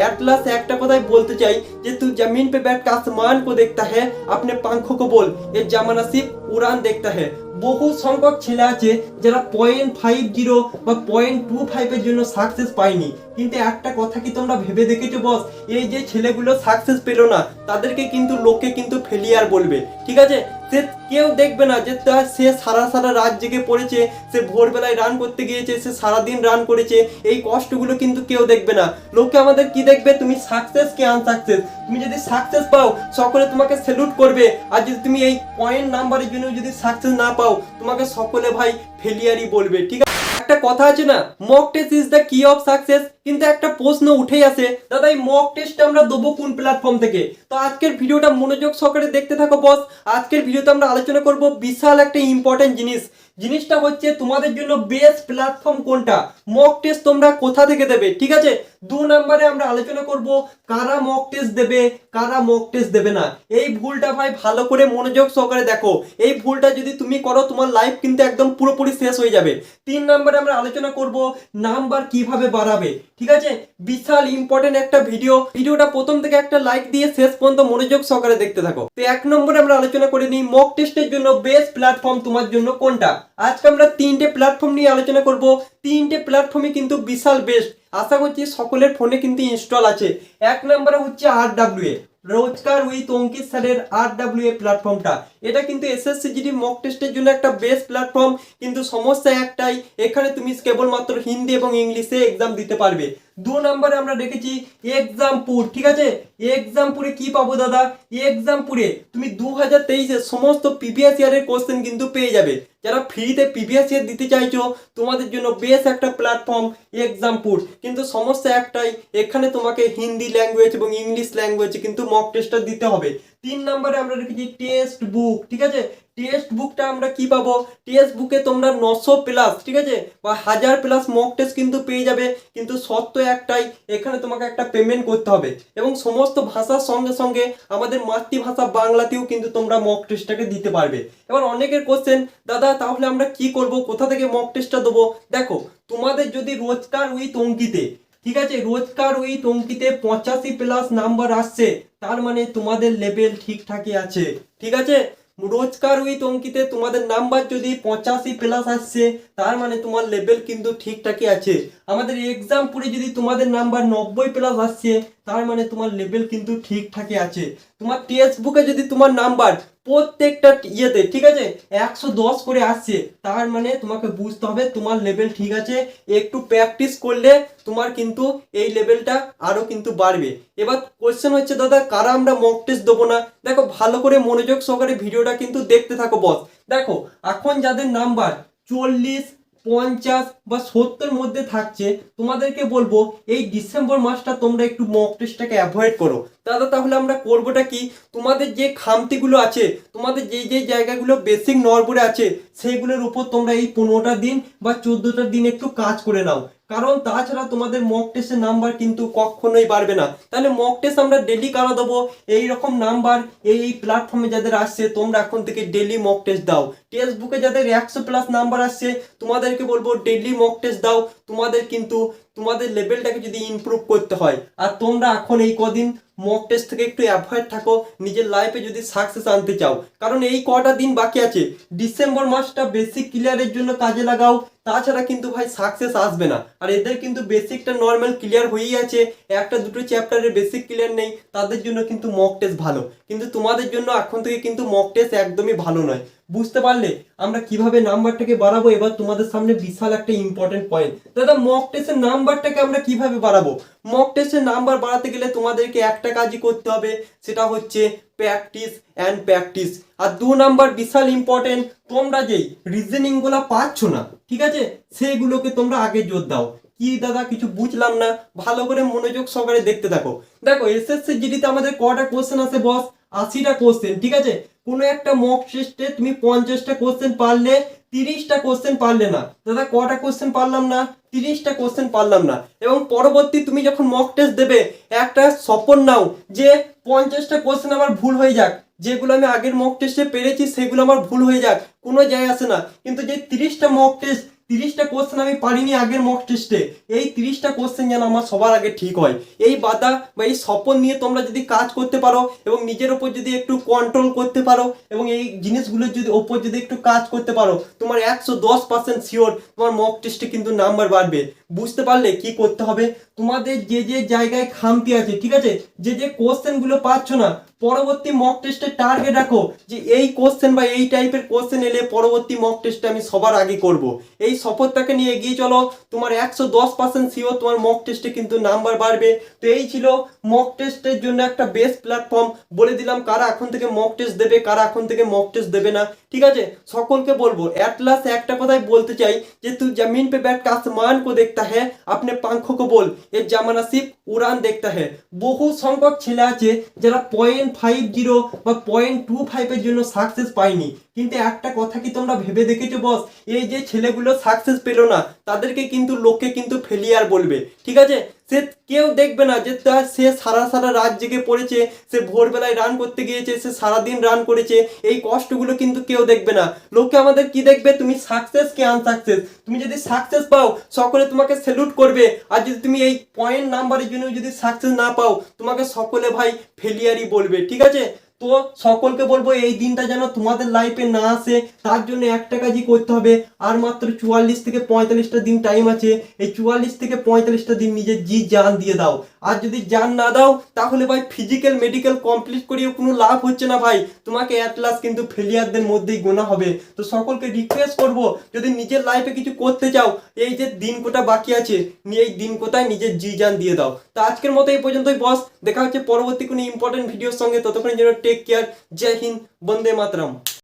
Atlas একটা কথাই বলতে চাই যে तू जमीन पे बैठ कर आसमान को देखता है अपने पंखों को बोल ये जमाना सिर्फ उड़ान देखता है বহু সংখ্যক ছেলে আছে যারা পয়েন্ট ফাইভ জিরো বা পয়েন্ট টু ফাইভের জন্য সাকসেস পায়নি কিন্তু একটা কথা কি তোমরা ভেবে দেখেছো বস এই যে ছেলেগুলো সাকসেস পেলো না তাদেরকে কিন্তু লোকে কিন্তু ফেলিয়ার বলবে ঠিক আছে সে কেউ দেখবে না যে তার সে সারা সারা রাত জেগে পড়েছে, সে ভোরবেলায় রান করতে গিয়েছে, সে সারাদিন রান করেছে, এই কষ্টগুলো কিন্তু কেউ দেখবে না। লোকে আমাদের কি দেখবে? তুমি সাকসেস কি আনসাকসেস তুমি যদি সাকসেস পাও, সকলে তোমাকে স্যালুট করবে। আর যদি তুমি এই পয়েন্ট নাম্বারের জন্য যদি সাকসেস না পাও, তোমাকে সকলে ভাই ফেলিয়ারই বলবে, ঠিক আছে? একটা কথা আছে না mock test is the key of success কিন্তু একটা প্রশ্ন উঠেই আসে, দাদা, এই মক টেস্টটা আমরা দেবো কোন প্ল্যাটফর্ম থেকে? তো আজকের ভিডিওটা মনোযোগ সহকারে দেখতে থাকো বস আজকের ভিডিওতে আমরা আলোচনা করব বিশাল একটা ইম্পর্টেন্ট জিনিস। জিনিসটা হচ্ছে তোমাদের জন্য বেস্ট প্ল্যাটফর্ম কোনটা? মক টেস্ট তোমরা কোথা থেকে দেবে? ঠিক আছে? দু নম্বরে আমরা আলোচনা করব কারা মক টেস্ট দেবে, কারা মক টেস্ট দেবে না। এই ভুলটা ভাই ভালো করে মনোযোগ সহকারে দেখো। এই ভুলটা যদি তুমি করো, তোমার লাইফ কিন্তু একদম পুরোপুরি শেষ হয়ে যাবে। তিন নম্বরে আমরা আলোচনা করব নাম্বার কীভাবে বাড়াবে। ঠিক আছে? বিশাল ইম্পর্টেন্ট একটা ভিডিও ভিডিওটা প্রথম থেকে একটা লাইক দিয়ে শেষ পর্যন্ত মনোযোগ সহকারে দেখতে থাকো। তো এক নম্বরে আমরা আলোচনা করে নিই মক টেস্টের জন্য বেস্ট প্ল্যাটফর্ম তোমার জন্য কোনটা? আজকে আমরা তিনটে প্ল্যাটফর্ম নিয়ে আলোচনা করব। তিনটে প্ল্যাটফর্মে কিন্তু বিশাল বেস্ট আশা করছি সকলের ফোনে কিন্তু ইনস্টল আছে। এক নম্বরে হচ্ছে আর ডাব্লিউ এ রোজকার উইথ অঙ্কিত স্যারের আর ডাব্লিউ এ প্ল্যাটফর্মটা এটা কিন্তু এসএসসি জিডি মক টেস্টের জন্য একটা বেস্ট প্ল্যাটফর্ম কিন্তু সমস্যা একটাই, এখানে তুমি কেবলমাত্র হিন্দি এবং ইংলিশে এক্সাম দিতে পারবে। দু নম্বরে আমরা দেখেছি এক্সামপুর ঠিক আছে? এক্সামপুরে কি পাবো দাদা? এক্সামপুরে তুমি দু হাজার তেইশের সমস্ত প্রিভিয়াস ইয়ারের কোশ্চেন কিন্তু পেয়ে যাবে। যারা ফ্রিতে প্রিভিয়াস ইয়ার দিতে চাইছো, তোমাদের জন্য বেশ একটা প্ল্যাটফর্ম এক্সামপুর কিন্তু সমস্যা একটাই, এখানে তোমাকে হিন্দি ল্যাঙ্গুয়েজ এবং ইংলিশ ল্যাঙ্গুয়েজ কিন্তু মক টেস্টটা দিতে হবে। তিন নম্বরে আমরা রেখেছি টেস্ট বুক ঠিক আছে? টেস্ট বুকটা আমরা কি পাবো? টেস্ট বুকে তোমরা নশো প্লাস ঠিক আছে? বা হাজার প্লাস মক টেস্ট কিন্তু পেয়ে যাবে, কিন্তু সত্য একটাই, এখানে তোমাকে একটা পেমেন্ট করতে হবে। এবং সমস্ত ভাষার সঙ্গে সঙ্গে আমাদের মাতৃভাষা বাংলাতেও কিন্তু তোমরা মক টেস্টটাকে দিতে পারবে। এবার অনেকের কোশ্চেন দাদা, তাহলে আমরা কি করব? কোথা থেকে মক টেস্টটা দেবো? দেখো, তোমাদের যদি রোজকার উইথ অঙ্কিতে ঠিক আছে, রোজকার ওই অঙ্কিতে পঁচাশি প্লাস নাম্বার আসছে, তার মানে তোমাদের লেভেল ঠিকঠাকই আছে, ঠিক আছে? রোজকার ওই অঙ্কিতে তোমাদের নাম্বার যদি পঁচাশি প্লাস আসছে, তার মানে তোমার লেভেল কিন্তু ঠিকঠাকই আছে। আমাদের এক্সামপুরে যদি তোমাদের নাম্বার নব্বই প্লাস আসছে, তার মানে তোমার লেভেল কিন্তু ঠিকঠাকই আছে। তোমার টেক্সট বুকে যদি তোমার নাম্বার প্রত্যেকটা ইয়েতে, ঠিক আছে? একশো দশ করে আসছে। তার মানে তোমাকে বুঝতে হবে, তোমার লেভেল ঠিক আছে। একটু প্র্যাকটিস করলে তোমার কিন্তু এই লেভেলটা আরও কিন্তু বাড়বে। এবার কোয়েশ্চেন হচ্ছে, দাদা, কারা আমরা মক টেস্ট দেবো না? দেখো, ভালো করে মনোযোগ সহকারে ভিডিওটা কিন্তু দেখতে থাকো বস দেখো, এখন যাদের নাম্বার চল্লিশ, পঞ্চাশ বা সত্তর মধ্যে থাকছে, তোমাদেরকে বলব, এই ডিসেম্বর মাসটা তোমরা একটু মক টেস্টটাকে অ্যাভয়েড করো। দাদা, তাহলে আমরা করবোটা কি? তোমাদের যে খামতিগুলো আছে, তোমাদের যে যে জায়গাগুলো বেসিক নরবরে আছে সেইগুলোর উপর তোমরা এই পনেরোটা দিন বা চোদ্দোটা দিন একটু কাজ করে নাও। কারণ তাছাড়া তোমাদের মক টেস্টের নাম্বার কিন্তু কখনোই বাড়বে না। তাহলে মক টেস্ট আমরা ডেলি কারা দেবো? এই রকম নাম্বার এই এই প্ল্যাটফর্মে যাদের আসছে, তোমরা এখন থেকে ডেলি মক টেস্ট দাও। টেক্সট বুকে যাদের একশো প্লাস নাম্বার আসছে, তোমাদেরকে বলব ডেলি মক টেস্ট দাও, তোমাদের কিন্তু, তোমাদের লেভেলটাকে যদি ইমপ্রুভ করতে হয়। আর তোমরা এখন এই কদিন মক টেস্ট থেকে একটু অ্যাভয়েড থাকো, নিজের লাইফে যদি সাকসেস আনতে চাও। কারণ এই কটা দিন বাকি আছে। ডিসেম্বর মাসটা বেসিক ক্লিয়ারের জন্য কাজে লাগাও, তাছাড়া কিন্তু ভাই সাকসেস আসবে না। আর এদের কিন্তু বেসিকটা নর্মাল ক্লিয়ার হয়েই আছে। একটা দুটো চ্যাপ্টারের বেসিক ক্লিয়ার নেই, তাদের জন্য কিন্তু মক টেস্ট ভালো। কিন্তু তোমাদের জন্য এখন থেকে কিন্তু মক টেস্ট একদমই ভালো নয়। বুঝতে পারলে আমরা কীভাবে নাম্বারটাকে বাড়াবো? এবার তোমাদের সামনে বিশাল একটা ইম্পর্টেন্ট পয়েন্ট দাদা মক টেস্টের নাম্বারটাকে আমরা কীভাবে বাড়াবো? মক টেস্টের নাম্বার বাড়াতে গেলে তোমাদেরকে একটা কাজই করতে হবে, সেটা হচ্ছে প্র্যাকটিস অ্যান্ড প্র্যাকটিস আর দু নাম্বার বিশাল ইম্পর্টেন্ট তোমরা যেই রিজনিংগুলো পাচ্ছ না, ঠিক আছে? সেইগুলোকে তোমরা আগে জোর দাও। কি দাদা, কিছু বুঝলাম না? ভালো করে মনোযোগ সহকারে দেখতে থাকো। দেখো এসএসসি জিডিতে আমাদের কটা কোশ্চেন আছে বস? আশিটা কোশ্চেন ঠিক আছে? কোনো একটা মক টেস্টে তুমি পঞ্চাশটা কোশ্চেন পারলে, তিরিশটা কোশ্চেন পারলে না। দাদা, কটা কোশ্চেন পারলাম না? তিরিশটা কোশ্চেন পারলাম না। এবং পরবর্তী তুমি যখন মক টেস্ট দেবে, একটা স্বপন নাও যে পঞ্চাশটা কোশ্চেন আমার ভুল হয়ে যাক। যেগুলো আমি আগের মক টেস্টে পেরেছি, সেগুলো আমার ভুল হয়ে যাক। কোনো যায় আসে না। কিন্তু যে তিরিশটা মক টেস্ট তিরিশটা কোশ্চেন আমি পারিনি আগের মক টেস্টে এই তিরিশটা কোশ্চেন যেন আমার সবার আগে ঠিক হয়। এই বাধা বা এই স্বপ্ন নিয়ে তোমরা যদি কাজ করতে পারো এবং নিজের ওপর যদি একটু কন্ট্রোল করতে পারো এবং এই জিনিসগুলোর যদি ওপর যদি একটু কাজ করতে পারো, তোমার একশো দশ পার্সেন্ট শিওর তোমার মক টেস্টে কিন্তু নাম্বার বাড়বে। বুঝতে পারলে কি করতে হবে? তোমাদের যে যে জায়গায় খামতি আছে, ঠিক আছে? যে যে কোশ্চেনগুলো পাচ্ছ না পরবর্তী মক টেস্টে টার্গেট রাখো যে এই কোশ্চেন বা এই টাইপের কোশ্চেন এলে পরবর্তী মক টেস্টে আমি সবার আগে করব। এই শপথটাকে নিয়ে এগিয়ে চলো, তোমার একশো দশ পার্সেন্ট সিও তোমার মক টেস্টে কিন্তু নাম্বার বাড়বে। তো এই ছিল মক টেস্টের জন্য একটা বেস্ট প্ল্যাটফর্ম বলে দিলাম কারা এখন থেকে মক টেস্ট দেবে, কারা এখন থেকে মক টেস্ট দেবে না। ঠিক আছে? সকলকে বলব অ্যাট লাস্ট একটা কথাই বলতে চাই যে তুই জমিন পে ব্যাট কাসমান কো দেখতে হ্যাঁ আপনি পাঙ্খকে বল। এর জামানা সিপ উড়ান দেখতে হ্যাঁ বহু সংখ্যক ছেলে আছে যারা পয়েন্ট ফাইভ জিরো বা পয়েন্ট টু ফাইভের জন্য সাকসেস পায়নি কিন্তু একটা কথা কি তোমরা ভেবে দেখেছ বস এই যে ছেলেগুলো সাকসেস পেল না, তাদেরকে কিন্তু লোকে কিন্তু ফেলিয়ার বলবে, ঠিক আছে? সে কেউ দেখবে না যে তার, সে সারা সারা রাত জেগে পড়েছে, সে ভোরবেলায় রান করতে গিয়েছে, সে সারাদিন রান করেছে, এই কষ্টগুলো কিন্তু কেউ দেখবে না। লোকে আমাদের কি দেখবে? তুমি সাকসেস কি আনসাকসেস তুমি যদি সাকসেস পাও, সকলে তোমাকে স্যালুট করবে। আর যদি তুমি এই পয়েন্ট নাম্বারের জন্য যদি সাকসেস না পাও, তোমাকে সকলে ভাই ফেলিয়ারই বলবে, ঠিক আছে? তো সকলকে বলব, এই দিনটা যেন তোমাদের লাইফে না আসে। তার জন্য একটা কাজই করতে হবে? আর মাত্র চুয়াল্লিশ থেকে পঁয়তাল্লিশটা দিন টাইম আছে। এই চুয়াল্লিশ থেকে পঁয়তাল্লিশটা দিন নিজের জি জান দিয়ে দাও। আর যদি জান না দাও, তাহলে ভাই ফিজিক্যাল মেডিকেল কমপ্লিট করিয়ে কোনো লাভ হচ্ছে না ভাই। তোমাকে অ্যাটলাস কিন্তু ফেলিয়ারদের মধ্যেই গোনা হবে। তো সকলকে রিকোয়েস্ট করব, যদি নিজের লাইফে কিছু করতে চাও, এই যে দিন কোটা বাকি আছে এই দিন কোটায় নিজের জি জান দিয়ে দাও। তো আজকের মতো এই পর্যন্তই বস দেখা হচ্ছে পরবর্তী কোনো ইম্পর্টেন্ট ভিডিওর সঙ্গে। ততক্ষণের জন্য टेक केयर जय हिंद वंदे मातरम